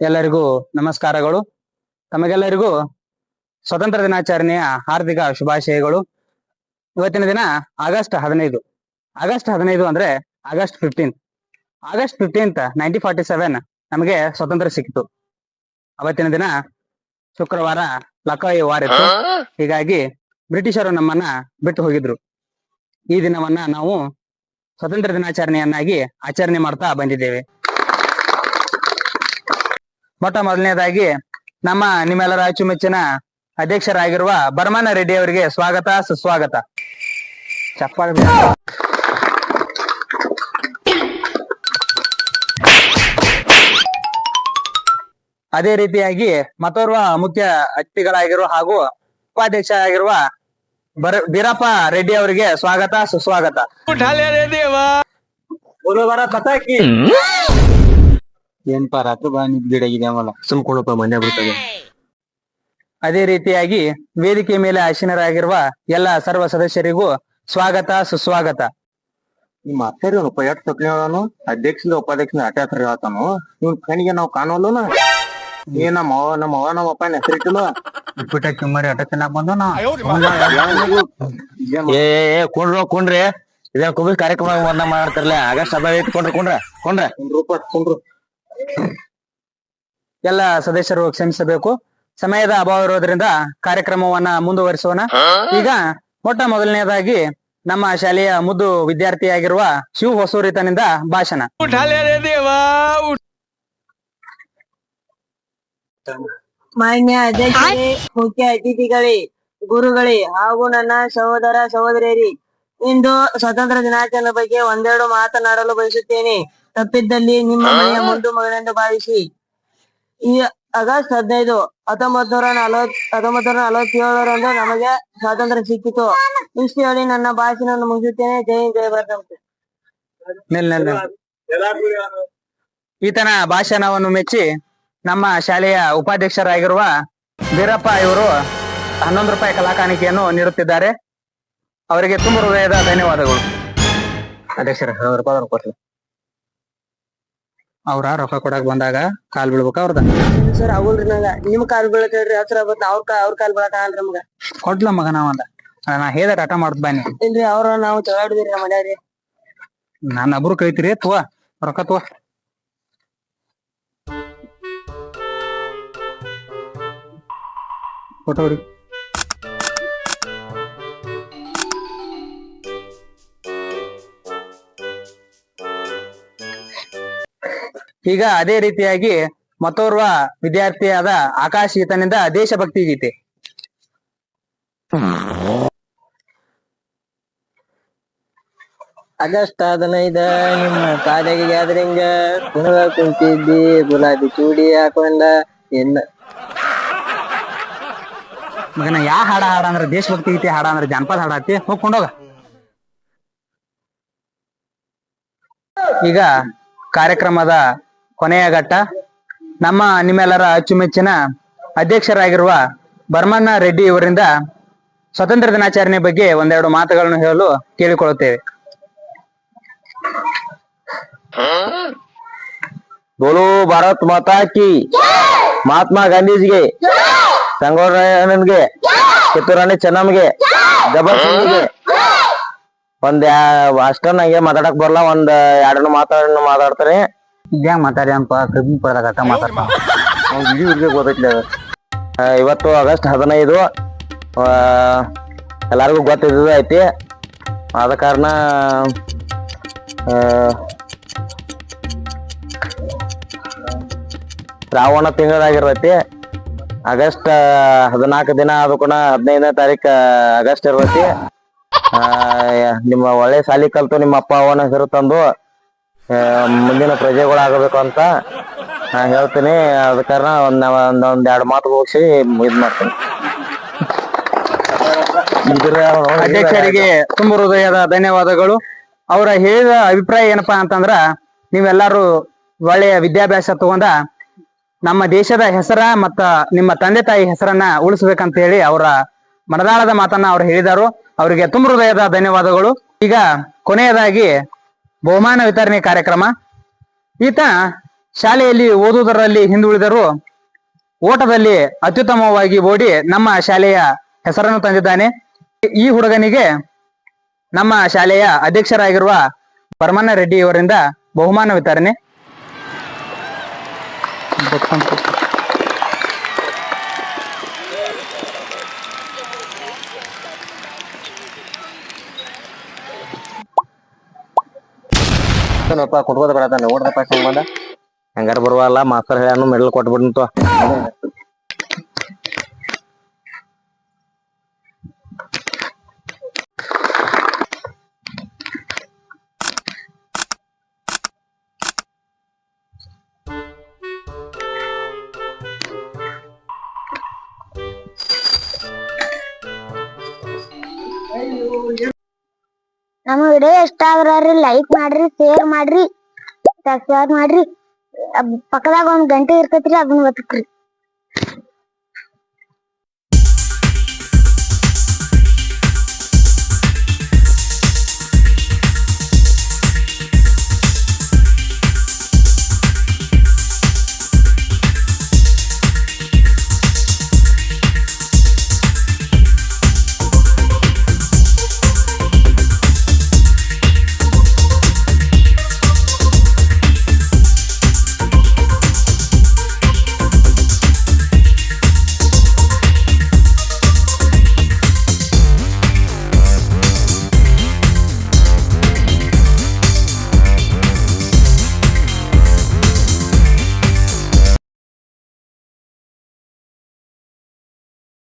ಎಲ್ಲರಿಗೂ ನಮಸ್ಕಾರಗಳು. ತಮಗೆಲ್ಲರಿಗೂ ಸ್ವತಂತ್ರ ದಿನಾಚರಣೆಯ ಹಾರ್ದಿಕ ಶುಭಾಶಯಗಳು. ಇವತ್ತಿನ ದಿನ ಆಗಸ್ಟ್ ಹದಿನೈದು. ಆಗಸ್ಟ್ ಹದಿನೈದು ಅಂದ್ರೆ August fifteen August fifteenth nineteen forty seven ನಮಗೆ ಸ್ವತಂತ್ರ ಸಿಕ್ಕಿತು. ಅವತ್ತಿನ ದಿನ ಶುಕ್ರವಾರ ಲಕಾಯಿ ವಾರ ಇತ್ತು. ಹೀಗಾಗಿ ಬ್ರಿಟಿಷರು ನಮ್ಮನ್ನ ಬಿಟ್ಟು ಹೋಗಿದ್ರು. ಈ ದಿನವನ್ನ ನಾವು ಸ್ವತಂತ್ರ ದಿನಾಚರಣೆಯನ್ನಾಗಿ ಆಚರಣೆ ಮಾಡ್ತಾ ಬಂದಿದ್ದೇವೆ. ಮೊಟ್ಟ ಮೊದಲನೇದಾಗಿ ನಮ್ಮ ನಿಮ್ಮೆಲ್ಲರ ಅಚ್ಚುಮೆಚ್ಚಿನ ಅಧ್ಯಕ್ಷರಾಗಿರುವ ಬರ್ಮನ ರೆಡ್ಡಿ ಅವರಿಗೆ ಸ್ವಾಗತ ಸುಸ್ವಾಗತ ಚಪ್ಪಾಳೆ ಬಿಡಿ. ಅದೇ ರೀತಿಯಾಗಿ ಮತ್ತೋರ್ವ ಮುಖ್ಯ ಅತಿಥಿಗಳಾಗಿರುವ ಹಾಗೂ ಉಪಾಧ್ಯಕ್ಷ ಆಗಿರುವ ಬರ ಬೀರಪ್ಪ ರೆಡ್ಡಿ ಅವರಿಗೆ ಸ್ವಾಗತ ಸುಸ್ವಾಗತ बोलो भारत माता की ಏನ್ಪಾ ರಾತ್ರಿ ಬಾ ನಿದ್ದಿಡಾಗಿದೆ ಆಮಲ್ಲ ಸುಮ್ಕೊಂಡಪ್ಪ ಮನೆ ಬಿಡ್ತದೆ. ಅದೇ ರೀತಿಯಾಗಿ ವೇದಿಕೆ ಮೇಲೆ ಆಸೀನರಾಗಿರುವ ಎಲ್ಲ ಸರ್ವ ಸದಸ್ಯರಿಗೂ ಸ್ವಾಗತ ಸುಸ್ವಾಗತ. ನಿಮ್ಮ ಅತ್ತರಿ ಅವನು ಪಯಟ್ ಸೊಕ್ಲಿ ಅವನು ಅಧ್ಯಕ್ಷದ ಉಪಾಧ್ಯಕ್ಷನ ಆಟ ಹತ್ರ ಹೇಳ್ತಾನು ಇವ್ನ ಕಣಿಗೆ ನಾವು ಕಾಣೋಲ್ಲನ ಏ ನಮ್ಮ ಅವ ನಮ್ಮ ಅವ ನಮ್ಮ ಅಪ್ಪನ ಹೆಸರಿಟ್ಟಿಲ್ಲ ಬಿಟ್ಟ ಕಿಮ್ಮರಿ ಅಟ ತಿನ್ನಕ್ ಬಂದು ಏ ಏ, ಏ ಕುಂಡ್ರು ಕುಂಡ್ರಿ. ಇದೇನ್ ಕುಬಿ ಕಾರ್ಯಕ್ರಮ ಒಂದ ಮಾಡ್ತಾರಲ್ಲ ಆಗಸ್ಟ್ ಹಬ್ಬ ಐತಿ ಕುಂಡ್ರಿ ಕುಂಡ್ರ ಕುಂಡ್ರು. ಎಲ್ಲ ಸದಸ್ಯರು ಕ್ಷಮಿಸಬೇಕು. ಸಮಯದ ಅಭಾವ ಇರೋದ್ರಿಂದ ಕಾರ್ಯಕ್ರಮವನ್ನ ಮುಂದುವರಿಸೋಣ. ಈಗ ಮೊಟ್ಟ ಮೊದಲನೇದಾಗಿ ನಮ್ಮ ಶಾಲೆಯ ಮುದ್ದು ವಿದ್ಯಾರ್ಥಿಯಾಗಿರುವ ಶಿವ ಹೊಸೂರಿತನಿಂದ ಭಾಷಣ. ಮಾನ್ಯ ಅಧ್ಯಕ್ಷರೇ ಮುಖ್ಯ ಅತಿಥಿಗಳೇ ಗುರುಗಳೇ ಹಾಗೂ ನನ್ನ ಸಹೋದರ ಸಹೋದರಿಯರಿ ಇಂದು ಸ್ವಾತಂತ್ರ್ಯ ದಿನಾಚರಣೆ ಬಗ್ಗೆ ಒಂದೆರಡು ಮಾತನಾಡಲು ಬಯಸುತ್ತೇನೆ. ತಪ್ಪಿದ್ದಲ್ಲಿ ನಿಮ್ಮ ಮನೆಯ ಮುಂದು ಮಗನೆಂದು ಭಾವಿಸಿ. ಈ ಆಗಸ್ಟ್ ಹದಿನೈದು ಹತ್ತೊಂಬತ್ ನೂರ ನಲವತ್ ಹತ್ತೊಂಬತ್ ನೂರ ನಲವತ್ತೇಳರಂದು ನಮಗೆ ಸ್ವಾತಂತ್ರ್ಯ ಸಿಕ್ಕಿತು. ಇಷ್ಟು ಹೇಳಿ ನನ್ನ ಭಾಷಣವನ್ನು ಮುಗಿಸುತ್ತೇನೆ. ಜೈ ಜಯ ಜೈ ಭಾರತ. ಈತನ ಭಾಷಣವನ್ನು ಮೆಚ್ಚಿ ನಮ್ಮ ಶಾಲೆಯ ಉಪಾಧ್ಯಕ್ಷರಾಗಿರುವ ಬೀರಪ್ಪ ಇವರು ಹನ್ನೊಂದು ರೂಪಾಯಿ ಕಲಾಕಾಣಿಕೆಯನ್ನು ನೀಡುತ್ತಿದ್ದಾರೆ. ಅವರಿಗೆ ತುಂಬ ಹೃದಯದ ಧನ್ಯವಾದಗಳು. ಅಧ್ಯಕ್ಷರ ಹನ್ನೊಂದು ರೂಪಾಯಿ ಕೊಡ್ರಿ ಅವ್ರ ರೊಕ್ಕ ಕೊಡಕ್ ಬಂದಾಗ ಕಾಲ್ ಬೀಳ್ಬೇಕ ಅವ್ರದ? ಸರ್ ಆಗುಲ್ರಿ ನಂಗ. ನಿಮ್ ಕಾಲ್ ಬೀಳತ್ತೇಳ್ರಿ ಹತ್ರ ಬತ್ ಅವ್ರ ಕಾ ಅವ್ರ ಕಾಲ್ ಬೀಳಕ ಅಲ್ರಿ ನಮ್ಗ. ಕೊಡ್ಲ ಮಗ ನಾವಂದ ನಾ ಹೇದ ಟಾಟ ಮಾಡ್ತ ಬನ್ನಿ. ಇಲ್ರಿ ಅವ್ರ ನಾವು ಚಲಾಡಿದ್ರಿ ನಮ್ಮ ಮನ್ಯಾರಿ ನಾನು ಅಬ್ರು ಕೈತಿರಿ ತುವ ರೊಕ್ಕ ತುವ. ಫೋಟೋ ಹೊಡಿ ಈಗ ಅದೇ ರೀತಿಯಾಗಿ ಮತ್ತೋರ್ವ ವಿದ್ಯಾರ್ಥಿಯಾದ ಆಕಾಶ್ ಈತನಿಂದ ದೇಶಭಕ್ತಿ ಗೀತೆ. ಆಗಸ್ಟ್ ಹದಿನೈದ ನಿಮ್ಮ ಕಾಲೇಜ್ ಗ್ಯಾದರಿಂಗ್. ಕುಣಗ ಕುಂತಿದ್ದಿ ಗುಲಾಬಿ ಚೂಡಿ ಹಾಕೊಂಡ ಎಲ್ಲ ಮಗನ ಯಾ ಹಾಡ ಹಾಡ ಅಂದ್ರೆ ದೇಶಭಕ್ತಿ ಗೀತೆ ಹಾಡ ಅಂದ್ರೆ ಜಾನಪದ ಹಾಡ ಐತಿ ಹೋಗ್ಕೊಂಡೋಗ ಈಗ ಕಾರ್ಯಕ್ರಮದ ಕೊನೆಯ ಘಟ್ಟ. ನಮ್ಮ ನಿಮ್ಮೆಲ್ಲರ ಅಚ್ಚುಮೆಚ್ಚಿನ ಅಧ್ಯಕ್ಷರಾಗಿರುವ ಬರ್ಮಣ್ಣ ರೆಡ್ಡಿ ಇವರಿಂದ ಸ್ವತಂತ್ರ ದಿನಾಚರಣೆ ಬಗ್ಗೆ ಒಂದೆರಡು ಮಾತುಗಳನ್ನು ಹೇಳಲು ಕೇಳಿಕೊಳ್ಳುತ್ತೇವೆ. ಬೋಲೋ ಭಾರತ್ ಮಾತಾ ಕಿ. ಮಹಾತ್ಮ ಗಾಂಧೀಜಿಗೆ ಸಂಗೊಳ್ಳಿಗೆ ಕಿತ್ತೂರಾಣಿ ಚೆನ್ನಮ್ಮಗೆ ಜಬರ್ಸಿಂಗ್ ಒಂದ್ ಯಾ- ಅಷ್ಟ ನಂಗೆ ಮಾತಾಡಕ್ ಬರಲ್ಲ, ಒಂದ್ ಎರಡನ್ನು ಮಾತಾಡ ಮಾತಾಡ್ತಾರೆ. ಇದ್ಯಾಂಗ ಮಾತಾಡಿ ಅಂತ ಕಬ್ಬಿ ಪಡೆದಾಗ ಅಟ್ಟ ಮಾತಾಡ್ತಾವ ಅವ್ನ್ ಇವತ್ತು ಆಗಸ್ಟ್ ಹದಿನೈದು ಎಲ್ಲರಿಗೂ ಗೊತ್ತಿದ್ದು ಐತಿ. ಆದ ಕಾರಣ ಆ, ಶ್ರಾವಣ ತಿಂಗಳಾಗಿರ್ತೈತಿ. ಆಗಸ್ಟ್ ಹದಿನಾಲ್ಕು ದಿನ ಅದು ಕೂಡ ಹದಿನೈದನೇ ತಾರೀಕು ಆಗಸ್ಟ್ ಇರ್ತೈತಿ. ನಿಮ್ಮ ಒಳ್ಳೆ ಸಾಲಿ ಕಲ್ತು ನಿಮ್ಮ ಅಪ್ಪ ಅವನ ಹೆಸರು ತಂದು ಮುಂದಿನ ಪ್ರಜೆಗಳಾಗಬೇಕು ಅಂತ ನಾ ಹೇಳ್ತೀನಿ. ಅದ ಕಾರಣ ಒಂದ್ ಒಂದ್ ಒಂದ್ ಎರಡು ಮಾತು ಹೋಗಿ ಇದ್ ಮಾಡ್ತೀನಿ. ಅಧ್ಯಕ್ಷರಿಗೆ ತುಂಬ ಹೃದಯದ ಧನ್ಯವಾದಗಳು. ಅವರ ಹೇಳಿದ ಅಭಿಪ್ರಾಯ ಏನಪ್ಪಾ ಅಂತಂದ್ರ, ನೀವೆಲ್ಲರೂ ಒಳ್ಳೆಯ ವಿದ್ಯಾಭ್ಯಾಸ ತಗೊಂಡ ನಮ್ಮ ದೇಶದ ಹೆಸರ ಮತ್ತ ನಿಮ್ಮ ತಂದೆ ತಾಯಿ ಹೆಸರನ್ನ ಉಳಿಸ್ಬೇಕಂತ ಹೇಳಿ ಅವರ ಮನದಾಳದ ಮಾತನ್ನ ಅವ್ರು ಹೇಳಿದಾರು. ಅವರಿಗೆ ತುಂಬ ಹೃದಯದ ಧನ್ಯವಾದಗಳು. ಈಗ ಕೊನೆಯದಾಗಿ ಬಹುಮಾನ ವಿತರಣೆ ಕಾರ್ಯಕ್ರಮ. ಈತ ಶಾಲೆಯಲ್ಲಿ ಓದುವುದರಲ್ಲಿ ಹಿಂದುಳಿದರು ಓಟದಲ್ಲಿ ಅತ್ಯುತ್ತಮವಾಗಿ ಓಡಿ ನಮ್ಮ ಶಾಲೆಯ ಹೆಸರನ್ನು ತಂದಿದ್ದಾನೆ. ಈ ಹುಡುಗನಿಗೆ ನಮ್ಮ ಶಾಲೆಯ ಅಧ್ಯಕ್ಷರಾಗಿರುವ ಪರಮಾನ ರೆಡ್ಡಿ ಅವರಿಂದ ಬಹುಮಾನ ವಿತರಣೆ. ಕೊಟ್ಕೋದ ಬರತ್ತ ನೋಡ್ದಪ್ಪ ಹಂಗಾರ ಬರುವಲ್ಲ ಮಾಸ್ತರ್ ಹೇಳ್ಯಾನು ಮೆಡಲ್ ಕೊಟ್ಬಿಡ್ತು ನಮ್ಮ ವಿಡಿಯೋ ಇಷ್ಟ ಆದ್ರ ಲೈಕ್ ಮಾಡ್ರಿ ಶೇರ್ ಮಾಡ್ರಿ ಸಬ್ಸ್ಕ್ರೈಬ್ ಮಾಡ್ರಿ. ಪಕ್ಕದಾಗ ಒಂದ್ ಗಂಟೆ ಇರ್ತೈತ್ರಿ ಅದನ್ನ ಒತ್ತಕ್ರಿ